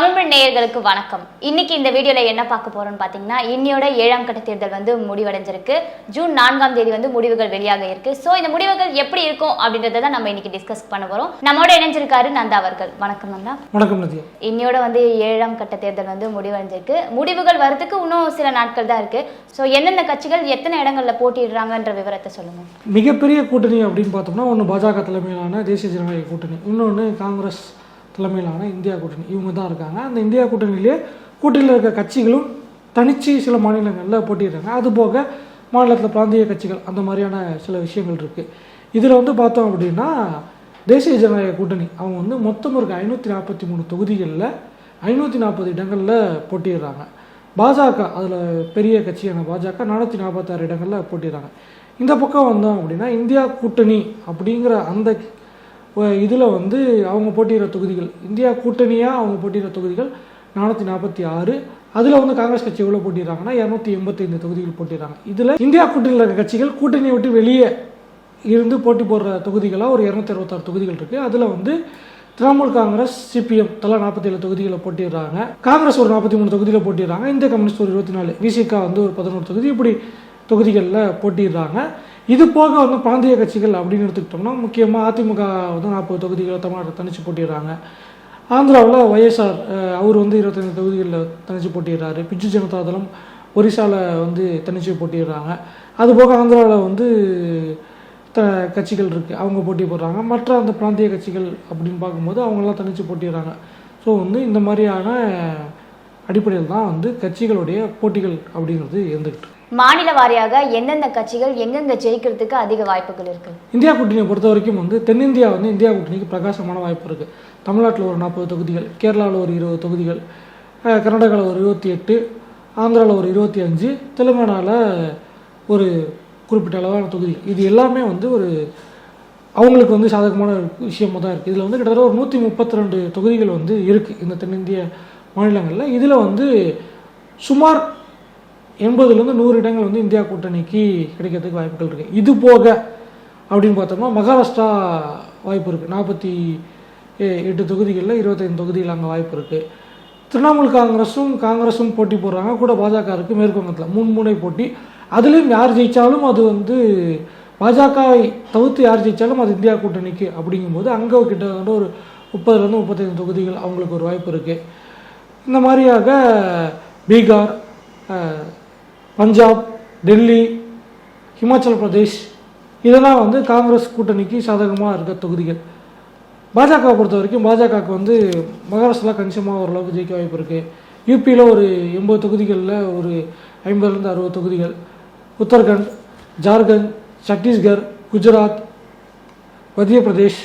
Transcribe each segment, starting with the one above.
தமிழ் நேயர்களுக்கு வணக்கம். இன்னைக்கு இந்த வீடியோல என்ன பார்க்க போறோம்னு பாத்தீங்கன்னா இன்னையோட ஏழாம் கட்ட தேர்தல் வந்து முடிவடைஞ்சிருக்கு. ஜூன் நான்காம் தேதி வந்து முடிவுகள் வெளியாக இருக்கு. சோ இந்த முடிவுகள் எப்படி இருக்கும் அப்படின்றத தான் நம்ம இன்னைக்கு டிஸ்கஸ் பண்ண போறோம். நம்மோட இணைஞ்சிருக்காரு நந்தா அவர்கள். வணக்கம் நந்தா. வணக்கம் இன்னையோட வந்து ஏழாம் கட்ட தேர்தல் வந்து முடிவடைஞ்சிருக்கு. முடிவுகள் வரதுக்கு இன்னும் சில நாட்கள் தான் இருக்கு. சோ எந்தெந்த கட்சிகள் எத்தனை இடங்கள்ல போட்டியிடுறாங்கன்ற விவரத்தை சொல்லுங்க. மிகப்பெரிய கூட்டணி அப்படின்னு பார்த்தோம்னா ஒன்று பாஜக தலைமையிலான தேசிய ஜனநாயக கூட்டணி. இன்னொன்று காங்கிரஸ் தலைமையிலான இந்தியா கூட்டணி. இவங்க தான் இருக்காங்க. அந்த இந்தியா கூட்டணியிலே கூட்டணியில் இருக்க கட்சிகளும் தனிச்சு சில மாநிலங்களில் போட்டிடுறாங்க அது போக மாநிலத்தில் பிராந்திய கட்சிகள் அந்த மாதிரியான சில விஷயங்கள் இருக்குது இதில் வந்து பார்த்தோம் அப்படின்னா தேசிய ஜனநாயக கூட்டணி. அவங்க வந்து மொத்தம் இருக்க ஐநூற்றி நாற்பத்தி மூணு தொகுதிகளில் ஐநூற்றி நாற்பது இடங்களில் போட்டிடுறாங்க பாஜக அதில் பெரிய கட்சியான பாஜக நானூற்றி நாற்பத்தாறு இடங்களில் போட்டிடுறாங்க இந்த பக்கம் வந்தோம் அப்படின்னா இந்தியா கூட்டணி அப்படிங்கிற அந்த இதில் வந்து அவங்க போட்டியிடுற தொகுதிகள். இந்தியா கூட்டணியாக அவங்க போட்டியிடுற தொகுதிகள்? நானூற்றி நாற்பத்தி ஆறு. அதில் வந்து காங்கிரஸ் கட்சி எவ்வளோ போட்டிடுறாங்கன்னா இரநூத்தி எண்பத்தைந்து தொகுதிகள் போட்டிடுறாங்க இதில் இந்தியா கூட்டணியில் இருக்க கட்சிகள் கூட்டணியை விட்டு வெளியே இருந்து போட்டி போடுற தொகுதிகளாக ஒரு இரநூத்தி அறுபத்தாறு தொகுதிகள் இருக்குது அதில் வந்து திரிணாமுல் காங்கிரஸ் சிபிஎம் தலா நாற்பத்தேழு தொகுதிகளில் போட்டிடுறாங்க காங்கிரஸ் ஒரு நாற்பத்தி மூணு தொகுதியில் போட்டிடுறாங்க இந்திய கம்யூனிஸ்ட் ஒரு இருபத்தி நாலு. விசிகா வந்து ஒரு பதினோரு தொகுதி. இப்படி தொகுதிகளில் போட்டிடுறாங்க இது போக வந்து பிராந்திய கட்சிகள் அப்படின்னு எடுத்துக்கிட்டோம்னா முக்கியமாக அதிமுக வந்து நாற்பது தொகுதிகளில் தமிழ்நாட்டில் தனிச்சு போட்டிடுறாங்க ஆந்திராவில் ஒய்எஸ்ஆர் அவர் வந்து இருபத்தஞ்சு தொகுதிகளில் தனிச்சு போட்டிடுறாரு பிஜு ஜனதா தளம் ஒரிசாவில் வந்து தனிச்சு போட்டிடுறாங்க அது போக ஆந்திராவில் வந்து த கட்சிகள் இருக்குது அவங்க போட்டி போடுறாங்க. மற்ற அந்த பிராந்திய கட்சிகள் அப்படின்னு பார்க்கும்போது அவங்களாம் தனிச்சு போட்டிடுறாங்க ஸோ வந்து இந்த மாதிரியான அடிப்படையில் தான் வந்து கட்சிகளுடைய போட்டிகள் அப்படிங்கிறது இருந்துக்கிட்டு மாநில வாரியாக எந்தெந்த கட்சிகள் எங்கெங்க ஜெயிக்கிறதுக்கு அதிக வாய்ப்புகள் இருக்கு? இந்தியா கூட்டணியை பொறுத்த வரைக்கும் வந்து தென்னிந்தியா வந்து இந்தியா கூட்டணிக்கு பிரகாசமான வாய்ப்பு இருக்குது தமிழ்நாட்டில் ஒரு நாற்பது தொகுதிகள் கேரளாவில் ஒரு இருபது தொகுதிகள் கர்நாடகாவில் ஒரு இருபத்தி எட்டு ஆந்திராவில் ஒரு இருபத்தி அஞ்சு தெலுங்கானாவில் ஒரு குறிப்பிட்ட அளவான தொகுதி இது எல்லாமே வந்து ஒரு அவங்களுக்கு வந்து சாதகமான விஷயமாக தான் இருக்குது இதில் வந்து கிட்டத்தட்ட ஒரு நூற்றி முப்பத்தி ரெண்டு தொகுதிகள் வந்து இருக்குது இந்த தென்னிந்திய மாநிலங்களில். இதில் வந்து சுமார் எண்பதுலேருந்து நூறு இடங்கள் வந்து இந்தியா கூட்டணிக்கு கிடைக்கிறதுக்கு வாய்ப்புகள் இருக்குது இது போக அப்படின்னு பார்த்தோம்னா மகாராஷ்டிரா வாய்ப்பு இருக்குது நாற்பத்தி எட்டு தொகுதிகளில் இருபத்தைந்து தொகுதிகள் அங்கே வாய்ப்பு இருக்குது திரிணாமுல் காங்கிரஸும் காங்கிரஸும் போட்டி போடுறாங்க. கூட பாஜக இருக்குது மேற்கு வங்கத்தில் மூணு மூணை போட்டி. அதுலேயும் யார் ஜெயித்தாலும் அது வந்து பாஜகவை தவிர்த்து யார் ஜெயித்தாலும் அது இந்தியா கூட்டணிக்கு அப்படிங்கும்போது அங்கே கிட்டத்தட்ட ஒரு முப்பதுலேருந்து முப்பத்தைந்து தொகுதிகள் அவங்களுக்கு ஒரு வாய்ப்பு இருக்குது இந்த மாதிரியாக பீகார் பஞ்சாப் டெல்லி ஹிமாச்சல் பிரதேஷ் இதெல்லாம் வந்து காங்கிரஸ் கூட்டணிக்கு சாதகமாக இருக்க தொகுதிகள். பாஜகவை பொறுத்த வரைக்கும் பாஜகவுக்கு வந்து மகாராஷ்டிரா கணிசமாக ஓரளவுக்கு ஜெயிக்க வாய்ப்பு இருக்குது யூபியில் ஒரு எண்பது தொகுதிகளில் ஒரு ஐம்பதுலேருந்து அறுபது தொகுதிகள். உத்தரகண்ட் ஜார்க்கண்ட் சத்தீஸ்கர் குஜராத் மத்திய பிரதேஷ்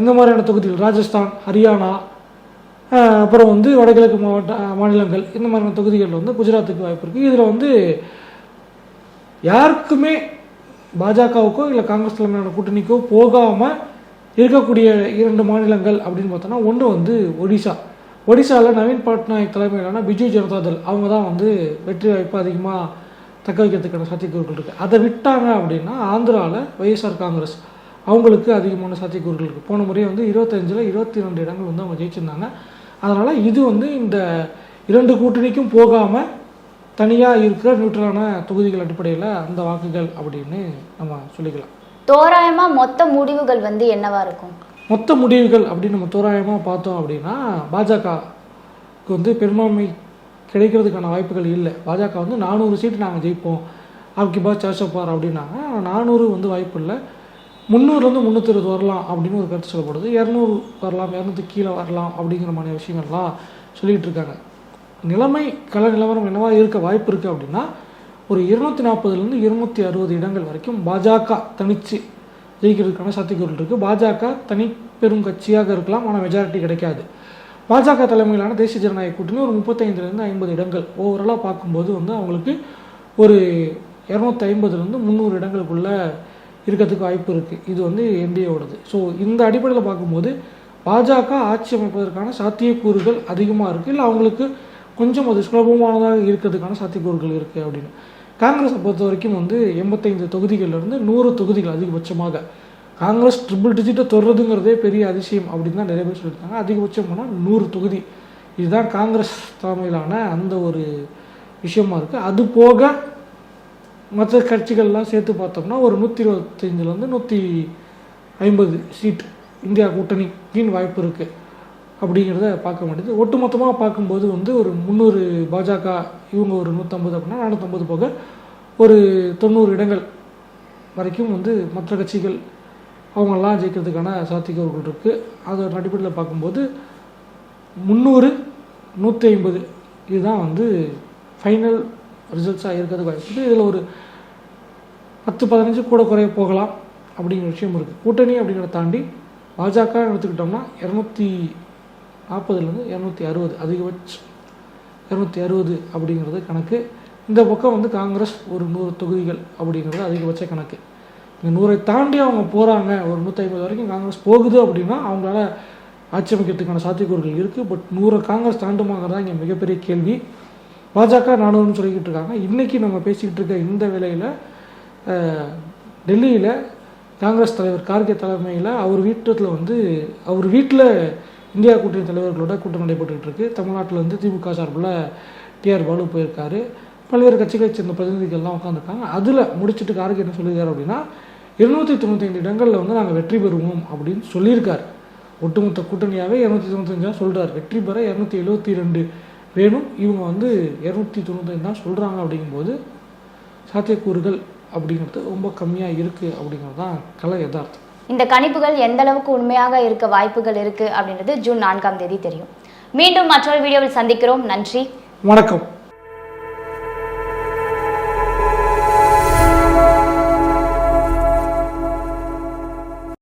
இந்த மாதிரியான தொகுதிகள் ராஜஸ்தான் ஹரியானா அப்புறம் வந்து வடகிழக்கு மாவட்ட மாநிலங்கள் இந்த மாதிரியான தொகுதிகளில் வந்து குஜராத்துக்கு வாய்ப்பு இருக்குது இதில் வந்து யாருக்குமே பாஜகவுக்கோ இல்லை காங்கிரஸ் தலைமையான கூட்டணிக்கோ போகாமல் இருக்கக்கூடிய இரண்டு மாநிலங்கள் அப்படின்னு பார்த்தோன்னா ஒன்று வந்து ஒடிசா. ஒடிசாவில் நவீன் பட்நாயக் தலைமையிலான பிஜு ஜனதா தள் அவங்க தான் வந்து வெற்றி வாய்ப்பு அதிகமாக தக்க வைக்கிறதுக்கான சாத்தியக்கூறுகள் இருக்குது அதை விட்டாங்க அப்படின்னா ஆந்திராவில் ஒய்எஸ்ஆர் காங்கிரஸ் அவங்களுக்கு அதிகமான சாத்தியக்கூறுகள் இருக்குது போன முறை வந்து இருபத்தஞ்சில் இருபத்தி ரெண்டு இடங்கள் வந்து அவங்க ஜெயிச்சிருந்தாங்க. அதனால் இது வந்து இந்த இரண்டு கூட்டணிக்கும் போகாமல் தனியாக இருக்கிற நியூட்ரலான தொகுதிகள் அடிப்படையில் அந்த வாக்குகள் அப்படின்னு நம்ம சொல்லிக்கலாம். தோராயமா மொத்த முடிவுகள் வந்து என்னவா இருக்கும்? மொத்த முடிவுகள் அப்படின்னு நம்ம தோராயமாக பார்த்தோம் அப்படின்னா பாஜகவுக்கு வந்து பெரும்பான்மை கிடைக்கிறதுக்கான வாய்ப்புகள் இல்லை. பாஜக வந்து நானூறு சீட்டு நாங்கள் ஜெயிப்போம். அவக்கி பாஸ் சார்சப்பார் அப்படின்னாங்க. நானூறு வந்து வாய்ப்பு இல்லை. முந்நூறுலேருந்து முந்நூற்றி இருபது வரலாம் அப்படின்னு ஒரு கருத்து சொல்லப்படுது. இரநூறு வரலாம் இரநூத்தி கீழே வரலாம் அப்படிங்கிற மாதிரி விஷயங்கள்லாம் சொல்லிகிட்டு இருக்காங்க. நிலைமை கள நிலவரம் என்னவா இருக்க வாய்ப்பு இருக்குது அப்படின்னா ஒரு இருநூத்தி நாற்பதுலேருந்து இருநூத்தி அறுபது இடங்கள் வரைக்கும் பாஜக தனிச்சு ஜெயிக்கிறதுக்கான சாத்தியக்கூறுகள் இருக்குது பாஜக தனி பெரும் கட்சியாக இருக்கலாம் ஆனால் மெஜாரிட்டி கிடைக்காது. பாஜக தலைமையிலான தேசிய ஜனநாயக கூட்டணி ஒரு முப்பத்தைந்துலேருந்து ஐம்பது இடங்கள். ஓவராலாக பார்க்கும்போது வந்து அவங்களுக்கு ஒரு இரநூத்தி ஐம்பதுலேருந்து முந்நூறு இடங்களுக்குள்ளே இருக்கிறதுக்கு வாய்ப்பு இருக்குது இது வந்து என்டிஏவோடது ஸோ இந்த அடிப்படையில் பார்க்கும்போது பாஜக ஆட்சி அமைப்பதற்கான சாத்தியக்கூறுகள் அதிகமாக இருக்குது இல்லை அவங்களுக்கு கொஞ்சம் அது சுலபமானதாக இருக்கிறதுக்கான சாத்தியக்கூறுகள் இருக்குது அப்படின்னு. காங்கிரஸை பொறுத்த வரைக்கும் வந்து எண்பத்தைந்து தொகுதிகள்லேருந்து நூறு தொகுதிகள் அதிகபட்சமாக. காங்கிரஸ் ட்ரிபிள் டிஜிட்டை தொடுறதுங்கிறதே பெரிய அதிசயம் அப்படின்னு தான் நிறைய பேர் சொல்லியிருக்காங்க. அதிகபட்சம் போனால் நூறு தொகுதி. இதுதான் காங்கிரஸ் தலைமையிலான அந்த ஒரு விஷயமா இருக்குது அது போக மற்ற கட்சிகள்லாம் சேர்த்து பார்த்தோம்னா ஒரு நூற்றி இருபத்தஞ்சிலேருந்து நூற்றி ஐம்பது சீட் இந்தியா கூட்டணிக்கின் வாய்ப்பு இருக்குது அப்படிங்கிறத பார்க்க முடியுது ஒட்டுமொத்தமாக பார்க்கும்போது வந்து ஒரு முந்நூறு பாஜக இவங்க ஒரு நூற்றம்பது அப்படின்னா நானூற்றம்பது போக ஒரு தொண்ணூறு இடங்கள் வரைக்கும் வந்து மற்ற கட்சிகள் அவங்கெல்லாம் ஜெயிக்கிறதுக்கான சாத்தியக்கூறுகள் இருக்குது அதோட அடிப்படையில் பார்க்கும்போது முந்நூறு நூற்றி ஐம்பது இதுதான் வந்து ஃபைனல் ரிசல்ட்ஸாக இருக்கிறதுக்கு வாய்ப்பு இதில் ஒரு பத்து பதினஞ்சு கூட குறைய போகலாம் அப்படிங்கிற விஷயம் இருக்குது கூட்டணி அப்படிங்கிறத தாண்டி பாஜக எடுத்துக்கிட்டோம்னா இரநூத்தி நாற்பதுலேருந்து இரநூத்தி அறுபது அதிகபட்சம் இரநூத்தி அறுபது அப்படிங்கிறது கணக்கு. இந்த பக்கம் வந்து காங்கிரஸ் ஒரு நூறு தொகுதிகள் அப்படிங்கிறது அதிகபட்ச கணக்கு. இந்த நூறை தாண்டி அவங்க போகிறாங்க ஒரு நூற்றி ஐம்பது வரைக்கும் காங்கிரஸ் போகுது அப்படின்னா அவங்களால ஆட்சி அமைக்கிறதுக்கான சாத்தியக்கூறுகள் இருக்குது பட் நூறை காங்கிரஸ் தாண்டுமாங்கிறதா இங்கே மிகப்பெரிய கேள்வி. பாஜக நானூறுன்னு சொல்லிக்கிட்டு இருக்காங்க. இன்றைக்கி நம்ம பேசிக்கிட்டு இருக்க இந்த வேலையில் டெல்லியில் காங்கிரஸ் தலைவர் கார்கே தலைமையில் அவர் வீட்டத்தில் வந்து அவர் வீட்டில் இந்தியா கூட்டணி தலைவர்களோட கூட்டம் நடைபெற்றுக்கிட்டு இருக்கு. தமிழ்நாட்டில் வந்து திமுக சார்பில் டிஆர் பாலு போயிருக்காரு. பல்வேறு கட்சிகளை சேர்ந்த பிரதிநிதிகள்லாம் உட்காந்துருக்காங்க அதில் முடிச்சுட்டு கார்கே என்ன சொல்லியிருக்காரு அப்படின்னா இருநூற்றி தொண்ணூத்தைந்து இடங்களில் வந்து நாங்கள் வெற்றி பெறுவோம் அப்படின்னு சொல்லியிருக்காரு. ஒட்டுமொத்த கூட்டணியாகவே இரநூத்தி தொண்ணூத்தஞ்சாக சொல்கிறார் வெற்றி பெற இரநூத்தி எழுபத்தி ரெண்டு வேணும். இவங்க வந்து இரநூத்தி தொண்ணூத்தஞ்சு தான் சொல்கிறாங்க அப்படிங்கும்போது சாத்தியக்கூறுகள் அப்படிங்கிறது ரொம்ப கம்மியாக இருக்குது அப்படிங்கிறது தான் கலை யதார்த்தம். இந்த கணிப்புகள் எந்த அளவுக்கு உண்மையாக இருக்க வாய்ப்புகள் இருக்கு அப்படின்றது ஜூன் நான்காம் தேதி தெரியும். மீண்டும் மற்றொரு வீடியோவில் சந்திக்கிறோம். நன்றி. வணக்கம்.